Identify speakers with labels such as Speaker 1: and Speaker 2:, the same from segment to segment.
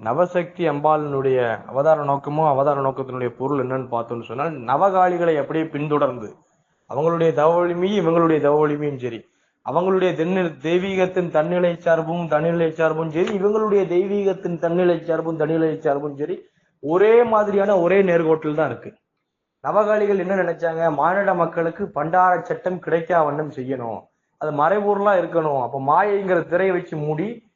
Speaker 1: நவசக்தி அம்பாளினுடைய அவதார நோக்கமும் அவதார நோக்கத்தினுடைய பொருள் என்னன்னு பார்த்தோம்னு சொன்னால் நவகாளிகளை அப்படியே பின்தொடர்ந்து அவங்களுடைய தவ வலிமையும் இவங்களுடைய தவ வலிமையும் சரி அவங்களுடைய தென்னில் தெய்வீகத்தின் தன்னிலை சார்பும் தன்னிலை சார்பும் சரி இவங்களுடைய தெய்வீகத்தின் தன்னிலை சார்பும் தன்னிலை சார்பும் சரி ஒரே மாதிரியான ஒரே நேர்கோட்டில் தான் இருக்கு. நவகாளிகள் என்ன நினைச்சாங்க? மானிட மக்களுக்கு பண்டார சட்டம் கிடைக்கா வண்ணம் செய்யணும். அது மறைபொருளா இருக்கணும். அப்ப மாயைங்கிற திரையை வச்சு மூடி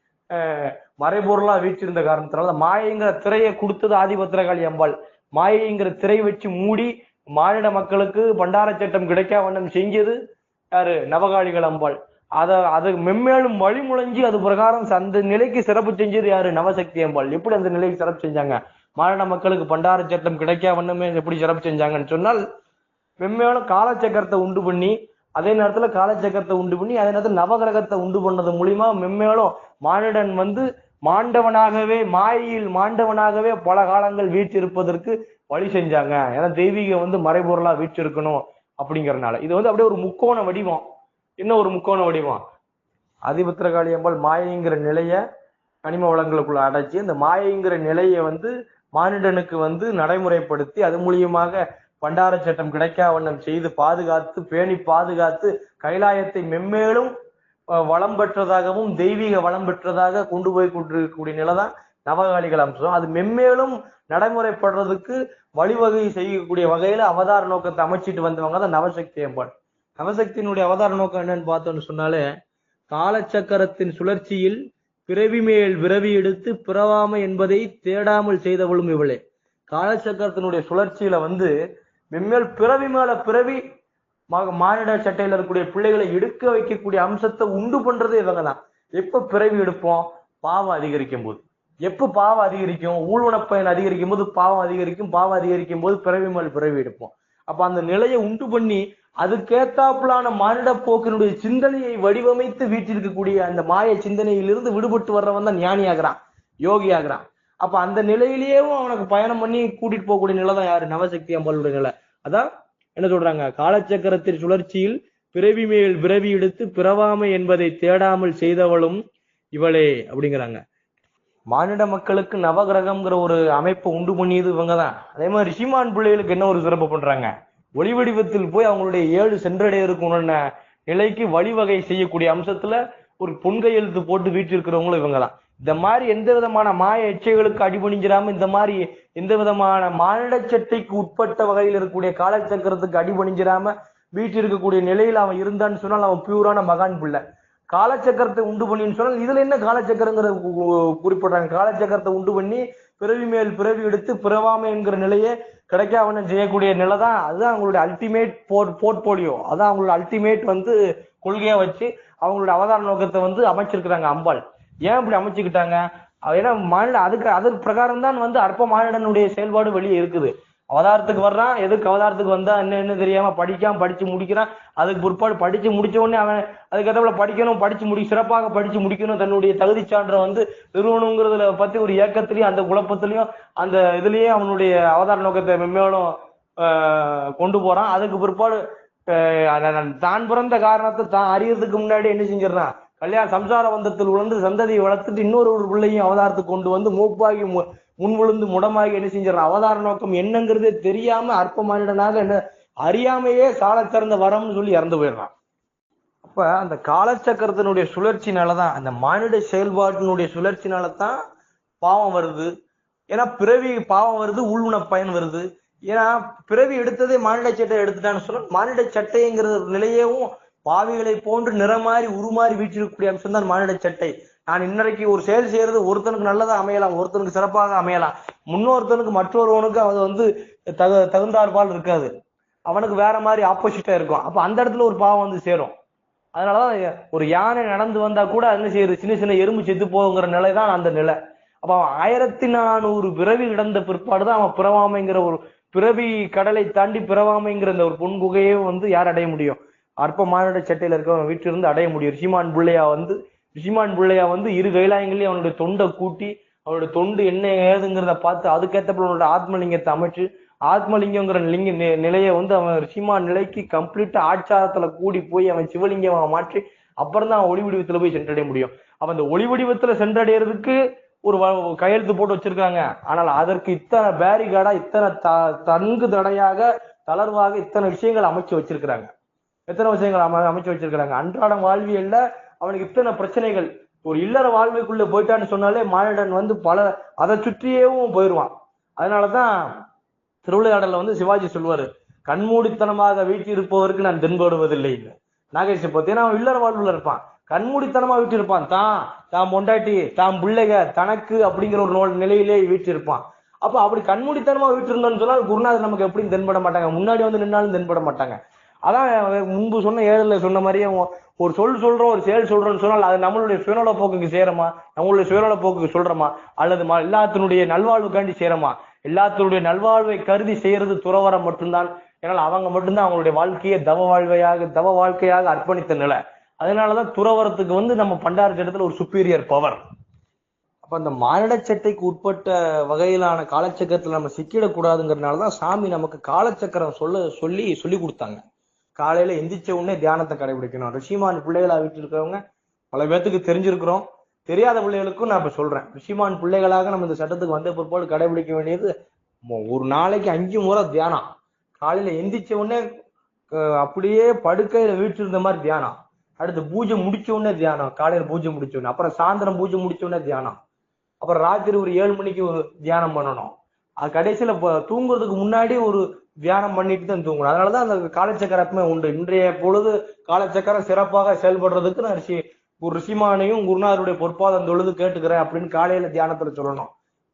Speaker 1: மறைபொருளா வீச்சிருந்த காரணத்தினால மாயைங்கிற திரையை கொடுத்தது ஆதிபத்திரகாளி அம்பாள். மாயைங்கிற திரை வச்சு மூடி மாநில மக்களுக்கு பண்டார சட்டம் கிடைக்கா வண்ணம் செஞ்சது யாரு? நவகாளிகள் அம்பாள். அதை அது மென்மேலும் வழிமுழைஞ்சு அது பிரகாரம் அந்த நிலைக்கு சிறப்பு செஞ்சது யாரு? நவசக்தி அம்பாள். எப்படி அந்த நிலைக்கு சிறப்பு செஞ்சாங்க? மாநில மக்களுக்கு பண்டார சட்டம் கிடைக்கா வண்ணமே எப்படி சிறப்பு செஞ்சாங்கன்னு சொன்னால் மென்மேலும் காலச்சக்கரத்தை உண்டு பண்ணி அதே நேரத்துல காலச்சக்கரத்தை உண்டு பண்ணி அதே நேரத்துல நவகிரகத்தை உண்டு பண்ணது மூலியமா மென்மேலும் மானிடன் வந்து மாண்டவனாகவே மாயையில் மாண்டவனாகவே பல காலங்கள் வீற்றிருப்பதற்கு வழி செஞ்சாங்க. ஏன்னா தெய்வீகம் வந்து மறைபொருளா வீற்றிருக்கணும் அப்படிங்கறனால. இது வந்து அப்படியே ஒரு முக்கோண வடிவம். என்ன ஒரு முக்கோண வடிவம்? ஆதிபத்திரகாளி அம்பாள் மாயைங்கிற நிலைய கனிம வளங்களுக்குள்ள அடைச்சி அந்த மாயைங்கிற நிலையை வந்து மானிடனுக்கு வந்து நடைமுறைப்படுத்தி அது மூலியமாக பண்டார சட்டம் கிடைக்கா வண்ணம் செய்து பாதுகாத்து பேணி பாதுகாத்து கைலாயத்தை மென்மேலும் வளம் பெற்றதாகவும் தெய்வீக வளம் பெற்றதாக கொண்டு போய் கொண்டிருக்கக்கூடிய நிலை தான் நவகாலிகள் அம்சம். அது மென்மேலும் நடைமுறைப்படுறதுக்கு வழிவகை செய்யக்கூடிய வகையில அவதார நோக்கத்தை அமைச்சிட்டு வந்தவங்க தான் நவசக்தி அம்பாள். நவசக்தியினுடைய அவதார நோக்கம் என்னன்னு பார்த்தோம்னு சொன்னாலே காலச்சக்கரத்தின் சுழற்சியில் பிறவி மேல் பிறவி எடுத்து பிறவாமை என்பதை தேடாமல் செய்தவளும் இவளே. காலச்சக்கரத்தினுடைய சுழற்சியில வந்து மென்மேல் பிறவி மேல பிறவி மா- மானிட சட்டையில இருக்கக்கூடிய பிள்ளைகளை எடுக்க வைக்கக்கூடிய அம்சத்தை உண்டு பண்றது இவங்க தான் எப்ப பிறவி எடுப்போம்? பாவம் அதிகரிக்கும் போது. எப்ப பாவம் அதிகரிக்கும்? ஊழ்வனப்பயன் அதிகரிக்கும் போது பாவம் அதிகரிக்கும் பாவம் அதிகரிக்கும் போது பிறவி மேல் பிறவி எடுப்போம். அப்ப அந்த நிலையை உண்டு பண்ணி அதுக்கேத்தாப்புலான மானிட போக்கினுடைய சிந்தனையை வடிவமைத்து வீட்டிருக்கக்கூடிய அந்த மாய சிந்தனையிலிருந்து விடுபட்டு வர்றவன் தான் ஞானி ஆகிறான் யோகி ஆகிறான் அப்ப அந்த நிலையிலேயும் அவனுக்கு பயணம் பண்ணி கூட்டிட்டு போகக்கூடிய நிலை தான் யாரு? நவசக்தி அம்பாளுடைய நிலை. அதான் என்ன சொல்றாங்க? காலச்சக்கரத்தின் சுழற்சியில் பிறவி மேல் பிறவி எடுத்து பிறவாமை என்பதை தேடாமல் செய்தவளும் இவளே அப்படிங்கிறாங்க. மானிட மக்களுக்கு நவகிரகம்ங்கிற ஒரு அமைப்பை உண்டு பண்ணியது இவங்க தான் அதே மாதிரி ரிஷிமான் பிள்ளைகளுக்கு என்ன ஒரு சிறப்பு பண்றாங்க? ஒளி வடிவத்தில் போய் அவங்களுடைய ஏழு சென்றடையறதுக்கு நிலைக்கு வழிவகை செய்யக்கூடிய அம்சத்துல ஒரு பொன்கையெழுத்து போட்டு வீட்டிருக்கிறவங்களும் இவங்க தான் இந்த மாதிரி எந்த விதமான மாய எச்சைகளுக்கு அடிபணிஞ்சிடாம இந்த மாதிரி எந்த விதமான மானிட சட்டைக்கு உட்பட்ட வகையில் இருக்கக்கூடிய காலச்சக்கரத்துக்கு அடிபணிஞ்சிடாம வீட்டில் இருக்கக்கூடிய நிலையில் அவன் இருந்தான்னு சொன்னால் அவன் பியூரான மகான் பிள்ளை. காலச்சக்கரத்தை உண்டு பண்ணின்னு சொன்னால் இதுல என்ன காலச்சக்கரங்கிற குறிப்பிடுறாங்க? காலச்சக்கரத்தை உண்டு பண்ணி பிறவி மேல் பிறவி எடுத்து பிறவாமை என்கிற நிலையை கிடைக்காமன்னு செய்யக்கூடிய நிலை தான். அதுதான் அவங்களுடைய அல்டிமேட் போர்ட் போர்ட்போலியோ அதான் அவங்களோட அல்டிமேட் வந்து கொள்கையா வச்சு அவங்களோட அவதார நோக்கத்தை வந்து அமைச்சிருக்கிறாங்க அம்பாள். ஏன் இப்படி அமைச்சுக்கிட்டாங்க? ஏன்னா மாநில அதுக்கு அதற்கு பிரகாரம் தான் வந்து அற்ப மாநிலனுடைய செயல்பாடு வெளியே இருக்குது. அவதாரத்துக்கு வர்றான் எதுக்கு அவதாரத்துக்கு வந்தா என்ன என்ன தெரியாம படிக்காம படிச்சு முடிக்கிறான்? அதுக்கு பிற்பாடு படிச்சு முடிச்ச உடனே அவன் அதுக்கேற்றப்பல படிக்கணும் படிச்சு முடி சிறப்பாக படிச்சு முடிக்கணும். தன்னுடைய தகுதி சான்றை வந்து நிறுவனங்கிறதுல பத்தி ஒரு ஏக்கத்திலையும் அந்த குழப்பத்திலையும் அந்த இதுலயே அவனுடைய அவதார நோக்கத்தை மென்மேலும் கொண்டு போறான். அதுக்கு பிற்பாடு தான் பிறந்த காரணத்தை தான் அறியறதுக்கு முன்னாடி என்ன செஞ்சிடறான்? கல்யாண சம்சார பந்தத்தில் உழந்து சந்ததியை வளர்த்துட்டு இன்னொரு ஒரு பிள்ளையும் அவதாரத்துக்கு கொண்டு வந்து மூப்பாகி மு- முன் விழுந்து முடமாகி என்ன செஞ்சிடறான்? அவதார நோக்கம் என்னங்கிறதே தெரியாம அற்ப மானிடனாக என்ன அறியாமையே சால சிறந்த வரம்னு சொல்லி இறந்து போயிடுறான். அப்ப அந்த காலச்சக்கரத்தினுடைய சுழற்சினாலதான் அந்த மானிட செயல்பாட்டினுடைய சுழற்சினாலதான் பாவம் வருது. ஏன்னா பிறவி பாவம் வருது உள்வுண பயன் வருது. ஏன்னா பிறவி எடுத்ததே மானிட சட்டை எடுத்துட்டான்னு சொன்னா மானிட சட்டைங்கிற நிலையவும் பாவிகளை போன்று நிறமாறி உருமாறி வீற்றிருக்கக்கூடிய அம்சம் தான் மானிட சட்டை. நான் இன்னைக்கு ஒரு செயல் செய்யறது ஒருத்தனுக்கு நல்லதா அமையலாம் ஒருத்தனுக்கு சிறப்பாக அமையலாம். முன்னொருத்தனுக்கு மற்றொருவனுக்கு அது வந்து தகு தகுந்தாற்பால் இருக்காது. அவனுக்கு வேற மாதிரி ஆப்போசிட்டா இருக்கும். அப்ப அந்த இடத்துல ஒரு பாவம் வந்து சேரும். அதனாலதான் ஒரு யானை நடந்து வந்தா கூட என்ன செய்யுது சின்ன சின்ன எறும்பு செத்து போகுங்கிற நிலை தான் அந்த நிலை. அப்ப அவன் ஆயிரத்தி நானூறு பிறவி கிடந்த பிற்பாடுதான் அவன் பிறவாமைங்கிற ஒரு பிறவி கடலை தாண்டி பிறவாமைங்கிற இந்த ஒரு பொன் குகையே வந்து யார் அடைய முடியும்? அற்ப மானிட சட்டையில இருக்கவன் வீட்டிலிருந்து அடைய முடியும். ரிஷிமான் பிள்ளையா வந்து ரிஷிமான் பிள்ளையா வந்து இரு கைலாயங்களையும் அவனுடைய தொண்டை கூட்டி அவனுடைய தொண்டு என்ன ஏதுங்கிறத பார்த்து அதுக்கேற்றப்ப அவனோட ஆத்மலிங்கத்தை அமைச்சு ஆத்மலிங்கங்கிற லிங்க நி- நிலையை வந்து அவன் ரிஷிமான் நிலைக்கு கம்ப்ளீட்டா ஆச்சாரத்துல கூடி போய் அவன் சிவலிங்கமா மாற்றி அப்புறம் தான் அவன் ஒளி வடிவத்துல போய் சென்றடைய முடியும். அவன் அந்த ஒளி வடிவத்துல சென்றடைறதுக்கு ஒரு வ- கையெழுத்து போட்டு வச்சிருக்காங்க. ஆனால் அதற்கு இத்தனை பேரிகார்டா இத்தனை த- தங்கு தடையாக தளர்வாக இத்தனை விஷயங்கள் அமைச்சு வச்சிருக்கிறாங்க. எத்தனை விஷயங்கள் அம- அமைச்சு வச்சிருக்கிறாங்க? அன்றாட வாழ்வியல்ல அவனுக்கு இத்தனை பிரச்சனைகள். ஒரு இல்லற வாழ்வைக்குள்ள போயிட்டான்னு சொன்னாலே மானிடன் வந்து பல அதை சுற்றியேவும் போயிடுவான் அதனாலதான் திருவிளையாடல்ல வந்து சிவாஜி சொல்வாரு கண்மூடித்தனமாக வீட்டிருப்பவருக்கு நான் தென்படுவதில்லை. நாகேஷ் பார்த்தீங்கன்னா அவன் இல்லற வாழ்வுல இருப்பான். கண்மூடித்தனமா வீட்டிருப்பான். தான் தான் பொண்டாட்டி தான் பிள்ளைக தனக்கு அப்படிங்கிற ஒரு நோ- நிலையிலே வீட்டிருப்பான். அப்ப அப்படி கண்மூடித்தனமா வீட்டிருந்தோம்னு சொன்னால் குருநாதர் நமக்கு எப்படியும் தென்பட மாட்டாங்க. முன்னாடி வந்து நின்னாலும் தென்பட மாட்டாங்க. அதான் முன்பு சொன்ன ஏழுல சொன்ன மாதிரியே ஒரு சொல் சொல்றோம் ஒரு செயல் சொல்றோம்னு சொன்னால் அது நம்மளுடைய சுயநல போக்குக்கு சேரமா? நம்மளுடைய சுயநல போக்குக்கு சொல்றோமா? அல்லது எல்லாத்தினுடைய நல்வாழ்வுக்காண்டி சேரமா? எல்லாத்தினுடைய நல்வாழ்வை கருதி செய்யறது துறவரம் மட்டும்தான். ஏன்னால் அவங்க மட்டும்தான் அவங்களுடைய வாழ்க்கையை தவ வாழ்வையாக தவ வாழ்க்கையாக அர்ப்பணித்த நிலை. அதனாலதான் துறவரத்துக்கு வந்து நம்ம பண்டார இடத்துல ஒரு சுப்பீரியர் பவர் அப்ப அந்த மானிட சட்டைக்கு உட்பட்ட வகையிலான காலச்சக்கரத்துல நம்ம சிக்கிடக்கூடாதுங்கிறதுனாலதான் சாமி நமக்கு காலச்சக்கரம் சொல்ல சொல்லி சொல்லி கொடுத்தாங்க. காலையில எந்திரிச்ச உடனே தியானத்தை கடைபிடிக்கணும். ரிஷிமான் பிள்ளைகளா வீட்டில் இருக்கிறவங்க பல பேர்த்துக்கு தெரிஞ்சிருக்கிறோம். தெரியாத பிள்ளைகளுக்கும் நான் இப்ப சொல்றேன். ரிஷிமான் பிள்ளைகளாக நம்ம இந்த சட்டத்துக்கு வந்த பிற்பாடு கடைபிடிக்க வேண்டியது ஒரு நாளைக்கு அஞ்சு முறை தியானம். காலையில எந்திரிச்ச உடனே அப்படியே படுக்கையில வீட்டில் மாதிரி தியானம். அடுத்து பூஜை முடிச்ச உடனே தியானம். காலையில பூஜை முடிச்ச உடனே. அப்புறம் சாயந்தரம் பூஜை முடிச்ச உடனே தியானம். அப்புறம் ராத்திரி ஒரு ஏழு மணிக்கு ஒரு தியானம் பண்ணணும். அது கடைசியில தூங்குறதுக்கு முன்னாடி ஒரு தியானம் பண்ணிட்டு தான் தூங்கணும். அதனாலதான் அந்த காலச்சக்கரமே உண்டு. இன்றைய பொழுது காலச்சக்கரம் சிறப்பாக செயல்படுறதுக்கு நான் ரிஷி ஒரு ரிஷிமானையும் குருநாதருடைய பொற்பாதம் தொழுது கேட்டுக்கிறேன் அப்படின்னு காலையில தியானத்துல சொல்லணும்.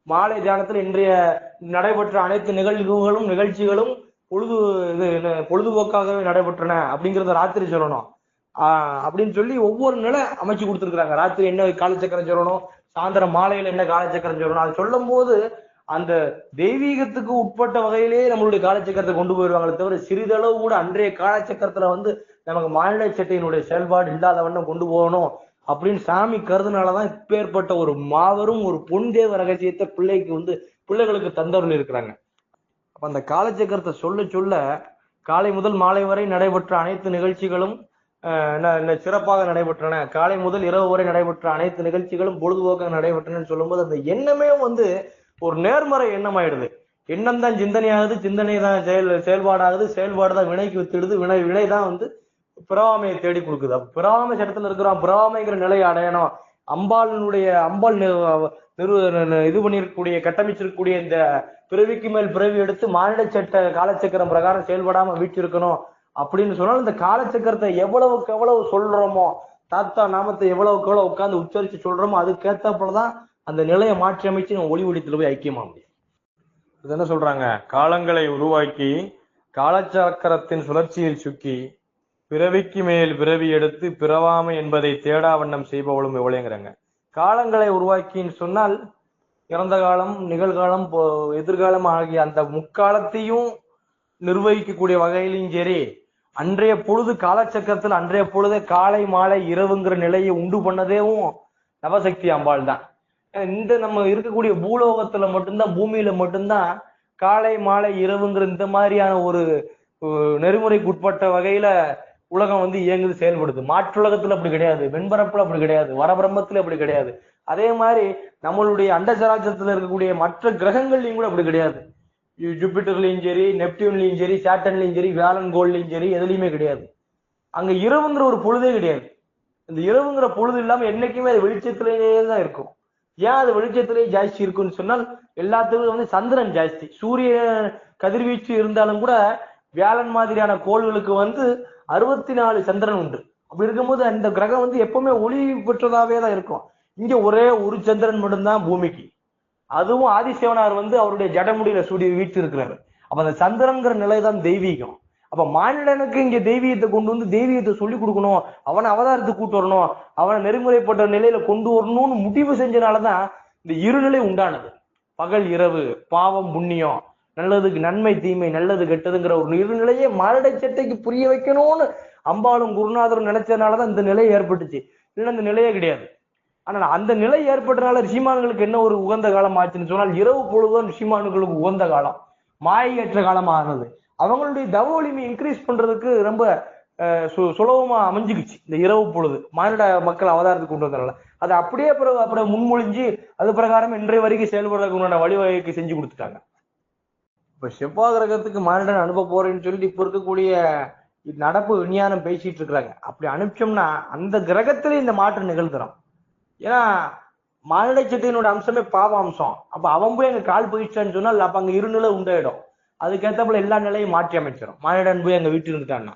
Speaker 1: மாலை தியானத்துல இன்றைய நடைபெற்ற அனைத்து நிகழ்வுகளும் நிகழ்ச்சிகளும் பொழுது இது என்ன, பொழுதுபோக்காகவே நடைபெற்றன அப்படிங்கிறத ராத்திரி சொல்லணும். ஆஹ் அப்படின்னு சொல்லி ஒவ்வொரு நிலை அமைச்சு கொடுத்துருக்காங்க ராத்திரி என்ன காலச்சக்கரம் சொல்லணும் சாயந்தரம் மாலையில என்ன காலச்சக்கரம் சொல்லணும் அது சொல்லும் போது அந்த தெய்வீகத்துக்கு உட்பட்ட வகையிலேயே நம்மளுடைய காலச்சக்கரத்தை கொண்டு போயிடுவாங்களே தவிர சிறிதளவு கூட அன்றைய காலச்சக்கரத்துல வந்து நமக்கு மானிட சட்டையினுடைய செயல்பாடு இல்லாத வண்ணம் கொண்டு போகணும் அப்படின்னு சாமி கருதுனாலதான் இப்பேற்பட்ட ஒரு மாபெரும் ஒரு பொன் தேவ ரகசியத்தை பிள்ளைக்கு வந்து பிள்ளைகளுக்கு தந்தவர்கள் இருக்கிறாங்க. அப்ப அந்த காலச்சக்கரத்தை சொல்ல சொல்ல காலை முதல் மாலை வரை நடைபெற்ற அனைத்து நிகழ்ச்சிகளும் சிறப்பாக நடைபெற்றன. காலை முதல் இரவு வரை நடைபெற்ற அனைத்து நிகழ்ச்சிகளும் பொழுதுபோக்காக நடைபெற்றன சொல்லும்போது அந்த எண்ணமே வந்து ஒரு நேர்மறை எண்ணம் ஆயிடுது எண்ணம் தான் சிந்தனையாகுது சிந்தனை தான் செயல் செயல்பாடாகுது செயல்பாடு தான் வினைக்கு வித்துடுது வினை வினை தான் வந்து பிறவாமையை தேடி கொடுக்குது. அப்ப பிறவாமை சட்டத்துல இருக்கிறோம். பிறவாமைங்கிற நிலையை அடையணும். அம்பாளினுடைய அம்பாள் நிறு இது பண்ணிருக்கக்கூடிய கட்டமைச்சிருக்கக்கூடிய இந்த பிறவிக்கு மேல் பிறவி எடுத்து மாநில சட்ட காலச்சக்கரம் பிரகாரம் செயல்படாம வீட்டிருக்கணும். அப்படின்னு சொன்னால் இந்த காலச்சக்கரத்தை எவ்வளவுக்கு எவ்வளவு சொல்றோமோ தாத்தா நாமத்தை எவ்வளவுக்கு எவ்வளவு உட்காந்து உச்சரிச்சு சொல்றோமோ அதுக்கேத்தாப்புலதான் அந்த நிலையை மாற்றி அமைச்சு நம்ம ஒளி ஒளித்துல போய் ஐக்கியமா முடியும். இது என்ன சொல்றாங்க? காலங்களை உருவாக்கி காலச்சக்கரத்தின் சுழற்சியில் சுக்கி பிறவிக்கு மேல் பிறவி எடுத்து பிறவாமை என்பதை தேடா வண்ணம் செய்பவளும் எவ்வளேங்கிறாங்க காலங்களை உருவாக்கின்னு சொன்னால் இறந்த காலம் நிகழ்காலம் போ- எதிர்காலம் ஆகிய அந்த முக்காலத்தையும் நிர்வகிக்கக்கூடிய வகையிலும் சரி அன்றைய பொழுது காலச்சக்கரத்தில் அன்றைய பொழுது காலை மாலை இரவுங்கிற நிலையை உண்டு பண்ணதேவும் நவசக்தி அம்பாள் தான் இந்த நம்ம இருக்கக்கூடிய பூலோகத்துல மட்டும்தான் பூமியில மட்டும்தான் காலை மாலை இரவுங்கிற இந்த மாதிரியான ஒரு நெறிமுறைக்கு உட்பட்ட வகையில உலகம் வந்து இயங்குது செயல்படுது. மாற்றுலகத்துல அப்படி கிடையாது. வெண்பரப்புல அப்படி கிடையாது. வரபிரம்மத்துல அப்படி கிடையாது. அதே மாதிரி நம்மளுடைய அண்டசராட்சத்துல இருக்கக்கூடிய மற்ற கிரகங்கள்லயும் கூட அப்படி கிடையாது. ஜூபிட்டர்லயும் சரி நெப்டியூன்லயும் சரி சாட்டன்லயும் சரி வேலன் கோல்லையும் சரி எதுலையுமே கிடையாது. அங்க இரவுங்கிற ஒரு பொழுதே கிடையாது. இந்த இரவுங்கிற பொழுது இல்லாம என்னைக்குமே அது வெளிச்சத்திலேயே தான் இருக்கும். ஏன் அது வெளிச்சத்திலே ஜாஸ்தி இருக்குன்னு சொன்னால் எல்லாத்துக்கும் வந்து சந்திரன் ஜாஸ்தி. சூரிய கதிர்வீச்சு இருந்தாலும் கூட வியாழன் மாதிரியான கோள்களுக்கு வந்து அறுபத்தி நாலு சந்திரன் உண்டு. அப்படி இருக்கும்போது அந்த கிரகம் வந்து எப்பவுமே ஒளி பெற்றதாவே தான் இருக்கும். இங்க ஒரே ஒரு சந்திரன் மட்டும்தான் பூமிக்கு. அதுவும் ஆதிசேவனார் வந்து அவருடைய ஜடமுடியில சூடி வீட்டு இருக்கிறாரு அப்ப அந்த சந்திரன்கிற நிலை தான் தெய்வீகம். அப்ப மானிடனுக்கு இங்க தெய்வீகத்தை கொண்டு வந்து தெய்வீகத்தை சொல்லி கொடுக்கணும். அவனை அவதாரத்துக்கு கூட்டு வரணும். அவனை நெறிமுறைப்பட்ட நிலையில கொண்டு வரணும்னு முடிவு செஞ்சனாலதான் இந்த இருநிலை உண்டானது. பகல் இரவு பாவம் புண்ணியம் நல்லதுக்கு நன்மை தீமை நல்லது கெட்டதுங்கிற ஒரு இருநிலையை மரடை சட்டைக்கு புரிய வைக்கணும்னு அம்பாளும் குருநாதரும் நினைச்சதுனாலதான் இந்த நிலை ஏற்பட்டுச்சு. இல்லைன்னா இந்த நிலையே கிடையாது. ஆனா அந்த நிலை ஏற்பட்டனால ரிஷிமான்களுக்கு என்ன ஒரு உகந்த காலம் ஆச்சுன்னு சொன்னால் இரவு பொழுதுதான் ரிஷிமான்களுக்கு உகந்த காலம். மாயையற்ற காலம் ஆனது அவங்களுடைய தவ வலிமை இன்க்ரீஸ் பண்றதுக்கு ரொம்ப சு- சுலபமா அமைஞ்சுக்குச்சு. இந்த இரவு பொழுது. மானிட மக்கள் அவதாரத்துக்கு கொண்டு வந்தனால. அது அப்படியே பிறகு அப்புறம் முன்மொழிஞ்சு அது பிரகாரம் இன்றைய வரைக்கும் செயல்படுறதுக்கு உண்டான வழிவகைக்கு செஞ்சு கொடுத்துட்டாங்க. இப்ப செவ்வாய் கிரகத்துக்கு மானிடன் அனுப்ப போறேன்னு சொல்லிட்டு இப்ப இருக்கக்கூடிய நடப்பு விஞ்ஞானம் பேசிட்டு இருக்கிறாங்க. அப்படி அனுப்பிச்சோம்னா அந்த கிரகத்துல இந்த மாற்றம் நிகழ்த்துறோம் ஏன்னா மானிட சக்தியினோட அம்சமே பாவ அம்சம். அப்ப அவன் போய் அங்க கால் போயிடுச்சான்னு சொன்னால் அப்ப அங்க இருநிலை உண்டாயிடும். அதுக்கேற்றப்பல எல்லா நிலையும் மாற்றி அமைச்சிடும் மானிடன் போய் அங்க வீட்டு இருந்துட்டான்னா.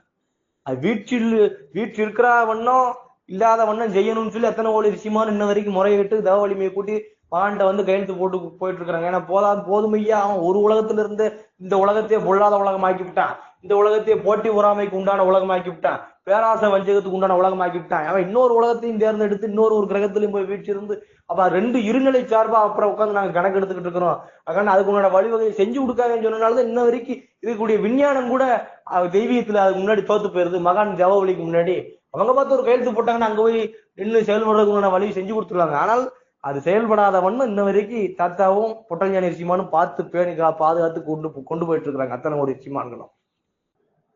Speaker 1: அது வீட்டில் வீட்டில் இருக்கிற வண்ணம் இல்லாத வண்ணம் செய்யணும்னு சொல்லி எத்தனை ஓடி விஷயமான இன்ன வரைக்கும் முறையிட்டு தேவ வலிமையை கூட்டி பாண்ட வந்து கையெழுத்து போட்டு போயிட்டு இருக்கிறாங்க. ஏன்னா போதாது போதுமையா அவன் ஒரு உலகத்துல இருந்து இந்த உலகத்தையே பொல்லாத உலகமாக்கி விட்டான். இந்த உலகத்தையே போட்டி உறாமைக்கு உண்டான உலகமாக்கி விட்டான். பேராசை வஞ்சகத்துக்கு உண்டான உலகமாக்கி விட்டான். அவன் இன்னொரு உலகத்தையும் தேர்ந்தெடுத்து இன்னொரு ஒரு கிரகத்திலையும் போய் வீட்டிலிருந்து அப்ப ரெண்டு இருநிலை சார்பா அப்புறம் உட்காந்து நாங்க கணக்கு எடுத்துக்கிட்டு இருக்கிறோம். அதனால அதுக்கு உண்டான வழிவகையை செஞ்சு கொடுக்காதுன்னு சொன்னனாலதான் இன்ன வரைக்கும் இருக்கக்கூடிய விஞ்ஞானம் கூட தெய்வீகத்துல அதுக்கு முன்னாடி தோத்து போயிருது. மகான் தேவவழிக்கு முன்னாடி. அவங்க பார்த்து ஒரு கையெழுத்து போட்டாங்கன்னா அங்க போய் நின்று செயல்படுறதுக்கு வழி செஞ்சு கொடுத்துருவாங்க. ஆனால் அது செயல்படாத இன்ன வரைக்கும் தாத்தாவும் பொட்டஞ்சானி ரிஷிமானும் பார்த்து பேணி பாதுகாத்து கொண்டு கொண்டு போயிட்டு இருக்கிறாங்க அத்தனை ஒரு ரிஷிமான்களும்.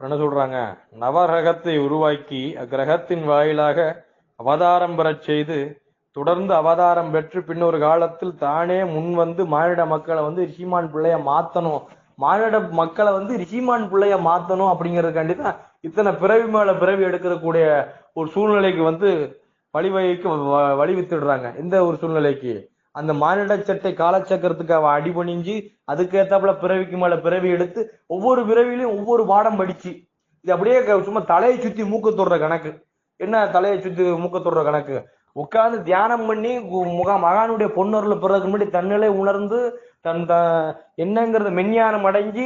Speaker 1: என்ன சொல்றாங்க? நவகிரகத்தை உருவாக்கி அக்கிரகத்தின் வாயிலாக அவதாரம் பெறச் செய்து தொடர்ந்து அவதாரம் பெற்று பின்னொரு காலத்தில் தானே முன் வந்து மானிட மக்களை வந்து ரிஷிமான் பிள்ளைய மாத்தணும். மானிட மக்களை வந்து ரிஷிமான் பிள்ளைய மாத்தணும் அப்படிங்கிறதுக்காண்டி தான் இத்தனை பிறவி மேல பிறவி எடுக்கக்கூடிய ஒரு சூழ்நிலைக்கு வந்து வழிவகைக்கு வ- வழிவித்துடுறாங்க. இந்த ஒரு சூழ்நிலைக்கு? அந்த மானிட சட்டை காலச்சக்கரத்துக்கு அவ அடிபணிஞ்சு அதுக்கு ஏத்தாப்புல பிறவிக்கு மேல பிறவி எடுத்து ஒவ்வொரு பிறவிலையும் ஒவ்வொரு பாடம் படிச்சு. இது அப்படியே க- சும்மா தலையை சுத்தி மூக்க தொடுற கணக்கு. என்ன தலையை சுத்தி மூக்க தொடுற கணக்கு? உட்கார்ந்து தியானம் பண்ணி கு- முக மகானுடைய பொன்னொருள பிறகு முன்னாடி தன்னிலை உணர்ந்து தன் த என்னங்கிறது மெஞ்ஞானம் அடைஞ்சு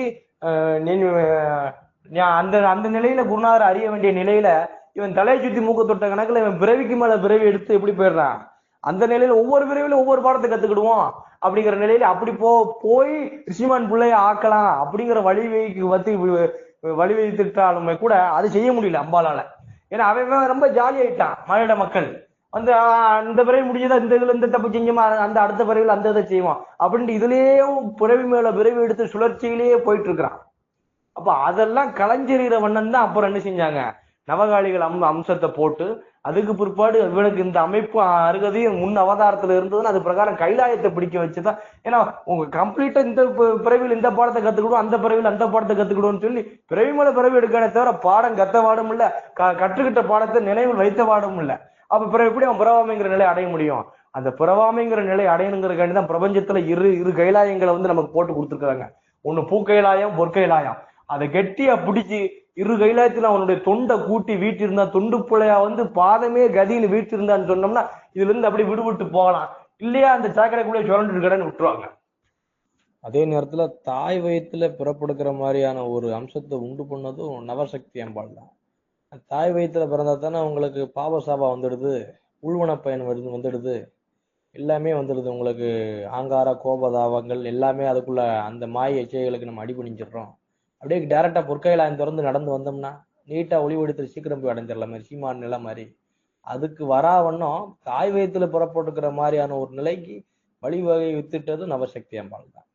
Speaker 1: அந்த அந்த நிலையில குருநாதர் அறிய வேண்டிய நிலையில இவன் தலையை சுத்தி மூக்க தொட்ட கணக்குல இவன் பிறவிக்கு மேல பிறவி எடுத்து எப்படி போயிடுறான்? அந்த நிலையில ஒவ்வொரு பிறவிலும் ஒவ்வொரு பாடத்தை கத்துக்கிடுவோம். அப்படிங்கிற நிலையில அப்படி போ போய் ரிஷிமான் பிள்ளைய ஆக்கலாம் அப்படிங்கிற வழிவகைக்கு வந்து வழிவகுத்துட்டாலுமே கூட அது செய்ய முடியல அம்பாலால ஏன்னா அவன் ரொம்ப ஜாலி ஆயிட்டான் மலையிட மக்கள். வந்து அந்த இந்த பிறவி முடிஞ்சதா இந்த இதுல இந்த தப்பு செஞ்சுமா அந்த அடுத்த பிறவில அந்த இதை செய்வோம் அப்படின்ட்டு இதுலயும் பிறவி மேல பிறவி எடுத்து சுழற்சியிலேயே போயிட்டு இருக்கிறான் அப்ப அதெல்லாம் கலைஞ்செறிகிற வண்ணம் தான் அப்புறம் என்ன செஞ்சாங்க? நவகாளிகள் அம் அம்சத்தை போட்டு அதுக்கு பிற்பாடு இவனுக்கு இந்த அமைப்பு அருகதையும் முன் அவதாரத்துல இருந்ததுன்னு அது பிரகாரம் கைலாயத்தை பிடிக்க வச்சுதான். ஏன்னா உங்க கம்ப்ளீட்டா இந்த பிறவியில் இந்த பாடத்தை கத்துக்கிடும் அந்த பிறவியில் அந்த பாடத்தை கத்துக்கிடுவோம்னு சொல்லி பிறவி மேல பிறவி எடுக்கானே தவிர பாடம் கத்த பாடும் இல்ல க- கற்றுக்கிட்ட பாடத்தை நினைவில் வைத்த பாடும் இல்ல. அப்ப பிறகு எப்படி அவன் பிறவாமைங்கிற நிலை அடைய முடியும்? அந்த பிறவாமைங்கிற நிலை அடையணுங்கிறக்காண்டி தான் பிரபஞ்சத்துல இரு இரு கைலாயங்களை வந்து நமக்கு போட்டு கொடுத்துருக்காங்க ஒண்ணு பூக்கைலாயம் பொற்கைலாயம். அதை கெட்டியா பிடிச்சி இரு கைலாயத்தில் அவனுடைய தொண்டை கூட்டி வீட்டிருந்தான். தொண்டு புள்ளையா வந்து பாதமே கதின்னு வீட்டிருந்தான்னு சொன்னோம்னா இதுல இருந்து அப்படி விடுபட்டு போகலாம். இல்லையா? அந்த சாக்கடைக்குள்ளே சுரண்டு இருக்கிறேன்னு விட்டுருவாங்க. அதே நேரத்துல தாய் வயித்துல பிறப்படுக்கிற மாதிரியான ஒரு அம்சத்தை உண்டு பண்ணதும் நவசக்தி அம்பாள் தான். தாய் வயித்துல பிறந்தா தானே உங்களுக்கு பாவசாபா வந்துடுது உள்வன பயன் வருது வந்துடுது. எல்லாமே வந்துடுது உங்களுக்கு. ஆங்கார கோபதாபங்கள் எல்லாமே அதுக்குள்ள அந்த மாய எச்சைகளுக்கு நம்ம அடிபணிஞ்சிடுறோம். அப்படியே டேரக்டா பொற்கையிலாயம் திறந்து நடந்து வந்தோம்னா நீட்டா ஒளிவெடுத்து சீக்கிரம் போய் அடைஞ்சிடலாம். மாதிரி சீமான் நிலை மாதிரி. அதுக்கு வராவண்ணம் தாய் வயத்துல புறப்பட்டுக்கிற மாதிரியான ஒரு நிலைக்கு வழிவகை வித்துட்டது நவசக்தி அம்பாள் தான்.